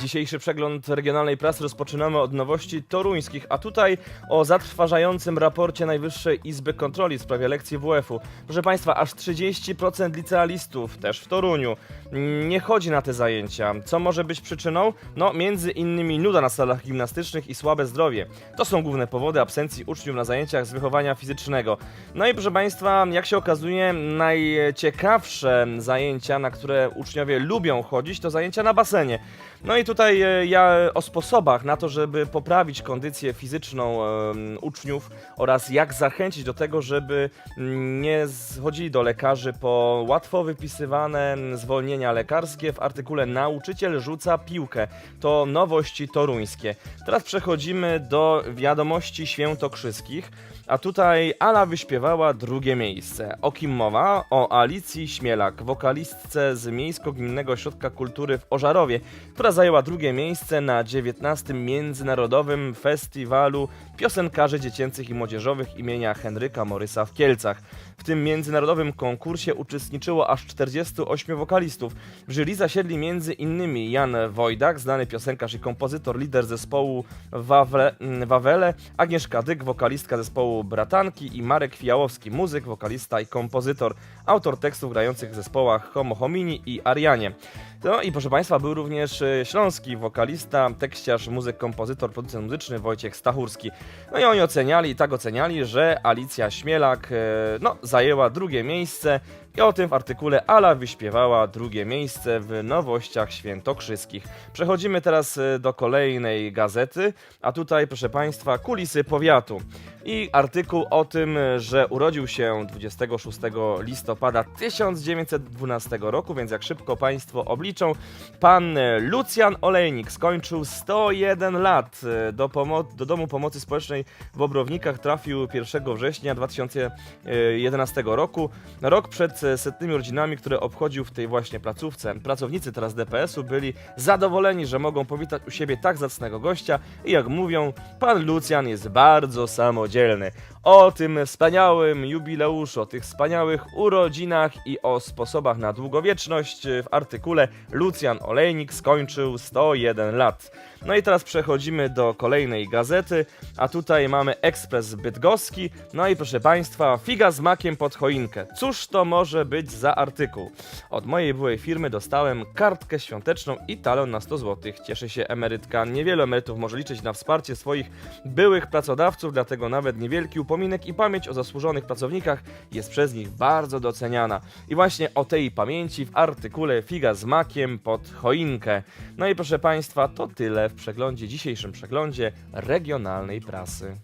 Dzisiejszy przegląd regionalnej prasy rozpoczynamy od nowości toruńskich, a tutaj o zatrważającym raporcie Najwyższej Izby Kontroli w sprawie lekcji WF-u. Proszę Państwa, aż 30% licealistów, też w Toruniu, nie chodzi na te zajęcia. Co może być przyczyną? No, między innymi nuda na salach gimnastycznych i słabe zdrowie. To są główne powody absencji uczniów na zajęciach z wychowania fizycznego. No i proszę Państwa, jak się okazuje, najciekawsze zajęcia, na które uczniowie lubią chodzić, to zajęcia na basenie. No i tutaj e, ja o sposobach na to, żeby poprawić kondycję fizyczną uczniów oraz jak zachęcić do tego, żeby mm, nie chodzili do lekarzy po łatwo wypisywane zwolnienia lekarskie w artykule Nauczyciel rzuca piłkę. To nowości toruńskie. Teraz przechodzimy do wiadomości świętokrzyskich. A tutaj Ala wyśpiewała drugie miejsce. O kim mowa? O Alicji Śmielak, wokalistce z Miejsko-Gminnego Ośrodka Kultury w Ożarowie, która zajęła drugie miejsce na 19. Międzynarodowym Festiwalu Piosenkarzy Dziecięcych i Młodzieżowych imienia Henryka Morysa w Kielcach. W tym międzynarodowym konkursie uczestniczyło aż 48 wokalistów. W jury zasiedli m.in. Jan Wojdak, znany piosenkarz i kompozytor, lider zespołu Wawle, mm, Wawele, Agnieszka Dyk, wokalistka zespołu Bratanki i Marek Fiałowski, muzyk, wokalista i kompozytor, autor tekstów grających w zespołach Homo Homini i Arianie. No i proszę Państwa, był również e, śląski wokalista, tekściarz, muzyk, kompozytor, producent muzyczny Wojciech Stachurski. No i oni oceniali, tak oceniali, że Alicja Śmielak e, no, zajęła drugie miejsce i o tym w artykule Ala wyśpiewała drugie miejsce w nowościach świętokrzyskich. Przechodzimy teraz e, do kolejnej gazety, a tutaj proszę Państwa kulisy powiatu. I artykuł o tym, że urodził się 26 listopada 1912 roku, więc jak szybko Państwo obliczą, pan e, Lucjan Olejnik skończył 101 lat. E, Do, pomo- do Domu Pomocy Społecznej w Obrownikach trafił 1 września 2011 roku, rok przed e, setnymi rodzinami, które obchodził w tej właśnie placówce. Pracownicy teraz DPS-u byli zadowoleni, że mogą powitać u siebie tak zacnego gościa i jak mówią, pan Lucjan jest bardzo samodzielny. O tym wspaniałym jubileuszu, o tych wspaniałych urodzinach i o sposobach na długowieczność w artykule Lucjan Olejnik skończył 101 lat. No i teraz przechodzimy do kolejnej gazety, a tutaj mamy Ekspres Bydgoski. No i proszę Państwa, figa z makiem pod choinkę. Cóż to może być za artykuł? Od mojej byłej firmy dostałem kartkę świąteczną i talon na 100 zł. Cieszy się emerytka. Niewielu emerytów może liczyć na wsparcie swoich byłych pracodawców, dlatego nawet niewielki upominek i pamięć o zasłużonych pracownikach jest przez nich bardzo doceniana. I właśnie o tej pamięci w artykule Figa z makiem pod choinkę. No i proszę Państwa, to tyle w przeglądzie, dzisiejszym przeglądzie regionalnej prasy.